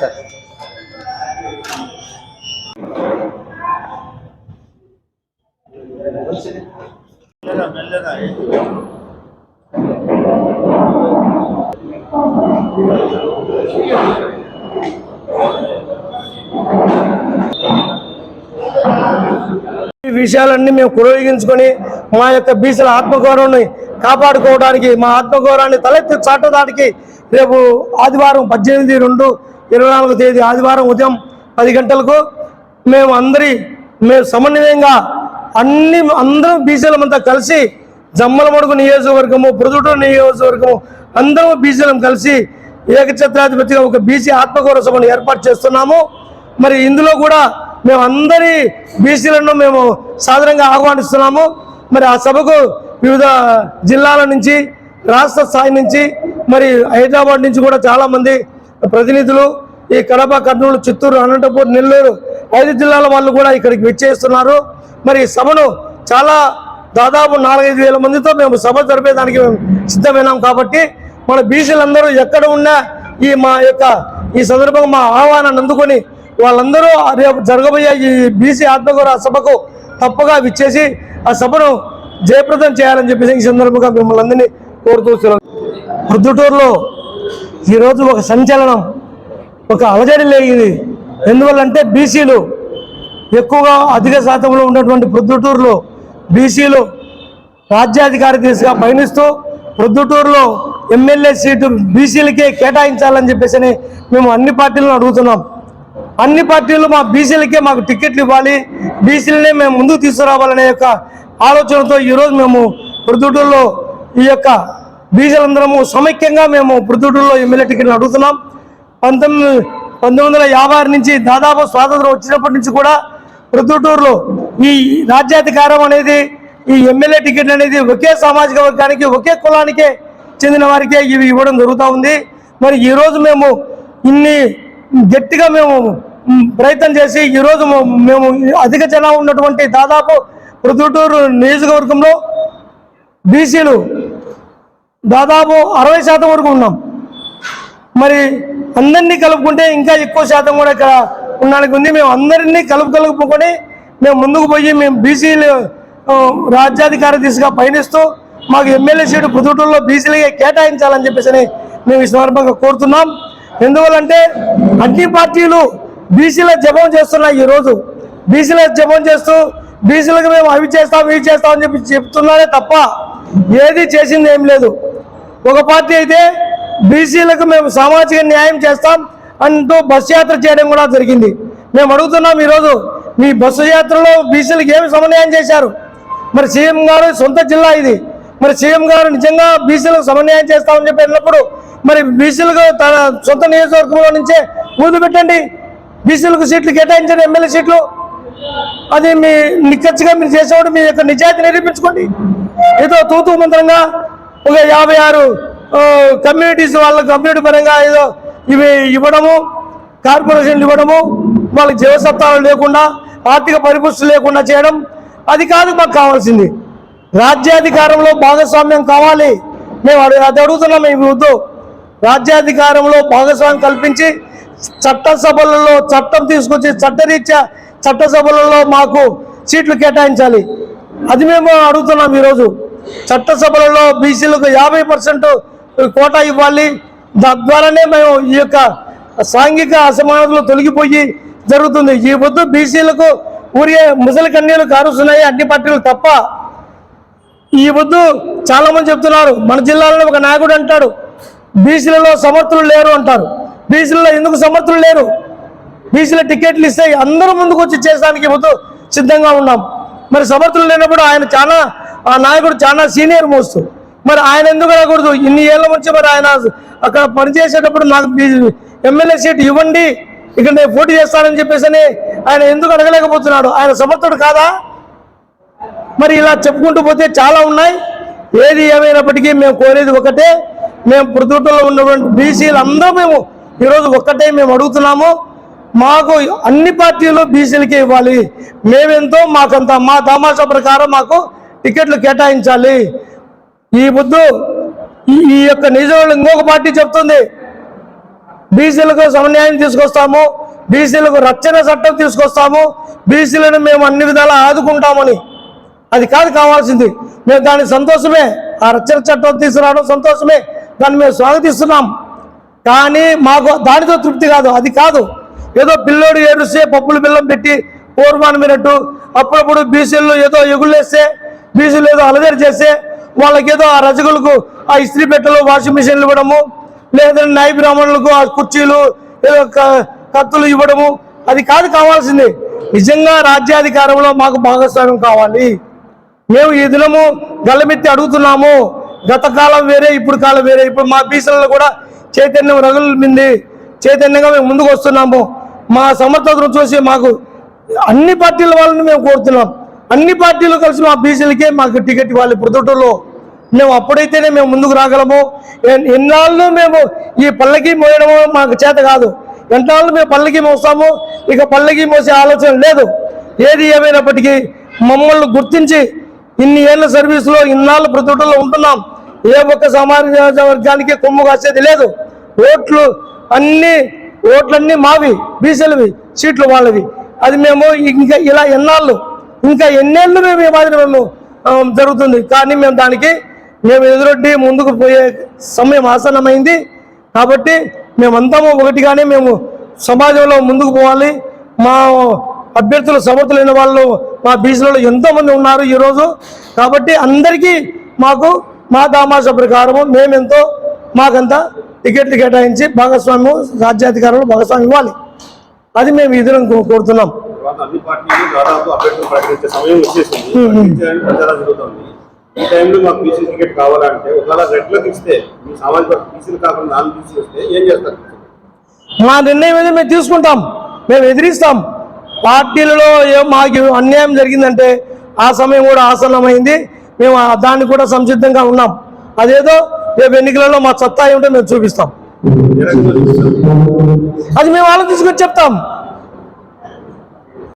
Sir मेल्लेदा मेल्लेदा విషయాలన్నీ మేము కురవిగించుకొని మా యొక్క బీసీల ఆత్మగౌరవాన్ని కాపాడుకోవడానికి మా ఆత్మగౌరవాన్ని తలెత్తి చాటడానికి రేపు ఆదివారం పద్దెనిమిది రెండు ఇరవై నాలుగో తేదీ ఆదివారం ఉదయం పది గంటలకు మేము అందరి మేము సమన్వయంగా అన్ని అందరం బీసీలమంతా కలిసి జమ్మలమడుగు నియోజకవర్గము ప్రొద్దుటూరు నియోజకవర్గము అందరం బీసీలం కలిసి ఏకఛత్రాధిపతిగా ఒక బీసీ ఆత్మగౌరవ సభను ఏర్పాటు చేస్తున్నాము. మరి ఇందులో కూడా మేము అందరి బీసీలను మేము సాధారణంగా ఆహ్వానిస్తున్నాము. మరి ఆ సభకు వివిధ జిల్లాల నుంచి రాష్ట్ర స్థాయి నుంచి మరి హైదరాబాద్ నుంచి కూడా చాలామంది ప్రతినిధులు ఈ కడప కర్నూలు చిత్తూరు అనంతపూర్ నెల్లూరు ఐదు జిల్లాల వాళ్ళు కూడా ఇక్కడికి విచ్చేస్తున్నారు. మరి సభను చాలా దాదాపు నాలుగైదు వేల మందితో మేము సభ జరిపేదానికి మేము సిద్ధమైనాం కాబట్టి మన బీసీలందరూ ఎక్కడ ఉన్నా ఈ మా యొక్క ఈ సందర్భంగా మా ఆహ్వానాన్ని అందుకొని వాళ్ళందరూ రేపు జరగబోయే ఈ బీసీ ఆత్మగౌరవ సభకు తప్పగా విచ్చేసి ఆ సభను జయప్రదం చేయాలని చెప్పేసి ఈ సందర్భంగా మిమ్మల్ని అందరినీ కోరుతూ ప్రొద్దుటూరులో ఈరోజు ఒక సంచలనం ఒక అలజడి లేగింది ఎందువల్లంటే బీసీలు ఎక్కువగా అధిక శాతంలో ఉన్నటువంటి ప్రొద్దుటూరులో బీసీలు రాజ్యాధికారి దిశగా పయనిస్తూ ప్రొద్దుటూరులో ఎమ్మెల్యే సీటు బీసీలకే కేటాయించాలని చెప్పేసి మేము అన్ని పార్టీలను అడుగుతున్నాం. అన్ని పార్టీలు మా బీసీలకే మాకు టికెట్లు ఇవ్వాలి. బీసీలనే మేము ముందుకు తీసుకురావాలనే యొక్క ఆలోచనతో ఈరోజు మేము ప్రొద్దుటూరులో ఈ యొక్క బీసీలందరము సమైక్యంగా మేము ప్రొద్దుటూరులో ఎమ్మెల్యే టికెట్లు అడుగుతున్నాం. పంతొమ్మిది పంతొమ్మిది వందల యాభై నుంచి దాదాపు స్వాతంత్రం వచ్చినప్పటి నుంచి కూడా ప్రొద్దుటూరులో ఈ రాజ్యాధికారం అనేది ఈ ఎమ్మెల్యే టికెట్ అనేది ఒకే సామాజిక వర్గానికి ఒకే కులానికే చెందిన వారికే ఇవి ఇవ్వడం జరుగుతూ ఉంది. మరి ఈరోజు మేము ఇన్ని గట్టిగా మేము ప్రయత్నం చేసి ఈరోజు మేము అధిక జనం ఉన్నటువంటి దాదాపు ప్రొద్దుటూరు నియోజకవర్గంలో బీసీలు దాదాపు అరవై శాతం వరకు ఉన్నాం. మరి అందరినీ కలుపుకుంటే ఇంకా ఎక్కువ శాతం కూడా ఇక్కడ ఉండడానికి ఉంది. మేము అందరినీ కలుపు కలుపుకొని మేము ముందుకు పోయి మేము బీసీలు రాజ్యాధికార దిశగా పయనిస్తూ మాకు ఎమ్మెల్యే సీటు పుదుటూరులో బీసీలకే కేటాయించాలని చెప్పేసి మేము ఈ సందర్భంగా కోరుతున్నాం. ఎందువల్లంటే అన్ని పార్టీలు బీసీల జపం చేస్తున్నాయి ఈరోజు బీసీల జపం చేస్తూ బీసీలకు మేము అవి చేస్తాం ఇవి చేస్తాం అని చెప్పి చెప్తున్నారే తప్ప ఏది చేసింది ఏం లేదు. ఒక పార్టీ అయితే బీసీలకు మేము సామాజిక న్యాయం చేస్తాం అంటూ బస్సు యాత్ర చేయడం కూడా జరిగింది. మేము అడుగుతున్నాం ఈరోజు మీ బస్సు యాత్రలో బీసీలకు ఏమి సమన్వయం చేశారు? మరి సీఎం గారు సొంత జిల్లా ఇది. మరి సీఎం గారు నిజంగా బీసీలకు సమన్వయం చేస్తామని చెప్పి వెళ్ళినప్పుడు మరి బీసీలకు తన సొంత నియోజకవర్గంలో నుంచే ఊదు పెట్టండి. బీసీలకు సీట్లు కేటాయించిన ఎమ్మెల్యే సీట్లు. అది మీ నిక్కచ్చిగా మీరు చేసేవాడు మీ యొక్క నిజాయితీ నిరూపించుకోండి. ఏదో తూతూ మంత్రంగా ఒక యాభై ఆరు కమ్యూనిటీస్ వాళ్ళ కమ్యూనిటీ పరంగా ఏదో ఇవి ఇవ్వడము కార్పొరేషన్లు ఇవ్వడము వాళ్ళకి జీవసత్వాలు లేకుండా ఆర్థిక పరిపుష్టి లేకుండా చేయడం అది కాదు మాకు కావాల్సింది. రాజ్యాధికారంలో భాగస్వామ్యం కావాలి. మేము అడు- అది అడుగుతున్నాం మేము వద్దు. రాజ్యాధికారంలో భాగస్వామ్యం కల్పించి చట్టసభలలో చట్టం తీసుకొచ్చి చట్టరీత్యా చట్టసభలలో మాకు సీట్లు కేటాయించాలి. అది మేము అడుగుతున్నాం ఈరోజు. చట్టసభలలో బీసీలకు యాభై పర్సెంట్ కోటా ఇవ్వాలి. తద్వారానే మేము ఈ యొక్క సాంఘిక అసమానతలు తొలగిపోయి జరుగుతుంది. ఈ వద్దు బీసీలకు ఊరే ముసలి కన్నీలు కారుస్తున్నాయి అన్ని పార్టీలు తప్ప. ఈ వద్దు చాలా మంది చెప్తున్నారు మన జిల్లాలో ఒక నాయకుడు అంటాడు బీసీలలో సమర్థులు లేరు అంటారు. బీసీలలో ఎందుకు సమర్థులు లేరు? బీసీల టికెట్లు ఇస్తే అందరూ ముందుకు వచ్చి చేసానికి వద్దు సిద్ధంగా ఉన్నాం. మరి సమర్థులు లేనప్పుడు ఆయన చాలా ఆ నాయకుడు చాలా సీనియర్ మోస్ట్ మరి ఆయన ఎందుకు రాకూడదు? ఇన్ని ఏళ్ళ నుంచి మరి ఆయన అక్కడ పనిచేసేటప్పుడు నాకు ఎమ్మెల్యే సీట్ ఇవ్వండి ఇక్కడ నేను పోటీ చేస్తానని చెప్పేసి అని ఆయన ఎందుకు అడగలేకపోతున్నాడు? ఆయన సమర్థుడు కాదా? మరి ఇలా చెప్పుకుంటూ పోతే చాలా ఉన్నాయి. ఏది ఏమైనప్పటికీ మేము కోరేది ఒకటే. మేము ప్రొద్దుటలో ఉన్నటువంటి బీసీలు అందరూ మేము ఈరోజు ఒక్కటే మేము అడుగుతున్నాము మాకు అన్ని పార్టీలు బీసీలకి ఇవ్వాలి. మేమెంతో మాకంత మా తమాషా ప్రకారం మాకు టికెట్లు కేటాయించాలి. ఈ ముద్దు ఈ ఈ యొక్క నిజంలో ఇంకొక పార్టీ చెప్తుంది. బీసీలకు సమన్యాయం తీసుకొస్తాము బీసీలకు రక్షణ చట్టం తీసుకొస్తాము బీసీలను మేము అన్ని విధాలా ఆదుకుంటామని. అది కాదు కావాల్సింది. మేము దాని సంతోషమే. ఆ రక్షణ చట్టం తీసుకురావడం సంతోషమే. దాన్ని మేము స్వాగతిస్తున్నాం. కానీ మాకు దానితో తృప్తి కాదు అది కాదు. ఏదో పిల్లోడు ఏడుస్తే పప్పులు బిల్లం పెట్టి పూర్వానమైనట్టు అప్పుడప్పుడు బీసీలు ఏదో ఎగుళ్ళేస్తే బీసీలు ఏదో అలదరి చేస్తే వాళ్ళకి ఏదో ఆ రజకులకు ఆ ఇస్త్రీ పెట్టెలు వాషింగ్ మిషన్లు ఇవ్వడము లేదంటే నాయ బ్రాహ్మణులకు ఆ కుర్చీలు ఏదో కత్తులు ఇవ్వడము అది కాదు కావాల్సింది. నిజంగా రాజ్యాధికారంలో మాకు భాగస్వామ్యం కావాలి. మేము ఈ దినము గల్లమెత్తి అడుగుతున్నాము గత కాలం వేరే ఇప్పుడు కాలం వేరే ఇప్పుడు మా బీసీలలో కూడా చైతన్యం రగులుంది చైతన్యంగా మేము ముందుకు వస్తున్నాము. మా సమర్థతను చూసి మాకు అన్ని పార్టీల వాళ్ళని మేము కోరుతున్నాం. అన్ని పార్టీలు కలిసి మా బీసీలకే మాకు టికెట్ ఇవ్వాలి. ప్రొద్దుటూరులో మేము అప్పుడైతేనే మేము ముందుకు రాగలము. ఎన్నాళ్ళు మేము ఈ పల్లకి మోయడము మాకు చేత కాదు. ఎన్నాళ్ళు మేము పల్లకి మోస్తాము ఇక పల్లకి మోసే ఆలోచన లేదు. ఏది ఏమైనప్పటికీ మమ్మల్ని గుర్తించి ఇన్ని ఏళ్ళ సర్వీసులో ఇన్నాళ్ళు ప్రతిలో ఉంటున్నాం. ఏ ఒక్క సమాజ వర్గానికి కొమ్ము కాసేది లేదు. ఓట్లు అన్ని ఓట్లన్నీ మావి బీసీలవి సీట్లు వాళ్ళవి. అది మేము ఇంకా ఇలా ఎన్నాళ్ళు ఇంకా ఎన్నేళ్ళు మేము ఈ మాదిరి మేము జరుగుతుంది. కానీ మేము దానికి మేము ఎదురొడ్డి ముందుకు పోయే సమయం ఆసన్నమైంది. కాబట్టి మేమంతాము ఒకటిగానే మేము సమాజంలో ముందుకు పోవాలి. మా అభ్యర్థులు సమర్థులైన వాళ్ళు మా బీసీలలో ఎంతోమంది ఉన్నారు ఈరోజు. కాబట్టి అందరికీ మాకు మా దామాష ప్రకారము మేమెంతో మాకంతా టికెట్లు కేటాయించి భాగస్వామ్యం రాజ్యాధికారులు భాగస్వామ్యం ఇవ్వాలి. అది మేము ఇద్దరం కోరుతున్నాం. ఈ టైంలో మాకు బీసీ టికెట్ కావాలంటే ఒకవేళ రెడ్లకు ఇస్తే మీ సామాజిక బీసీలు కాకుండా నాలుగు బీసీ వస్తే ఏం చేస్తారు? మా నిర్ణయం ఏదో మేము తీసుకుంటాం. మేము ఎదిరిస్తాం. పార్టీలలో మాకు అన్యాయం జరిగిందంటే ఆ సమయం కూడా ఆసన్నమైంది. మేము ఆ దానికి కూడా సంసిద్ధంగా ఉన్నాం. అదేదో రేపు ఎన్నికలలో మా సత్తా ఏమిటో మేము చూపిస్తాం. అది మేము ఆలోచించుకొని చెప్తాం.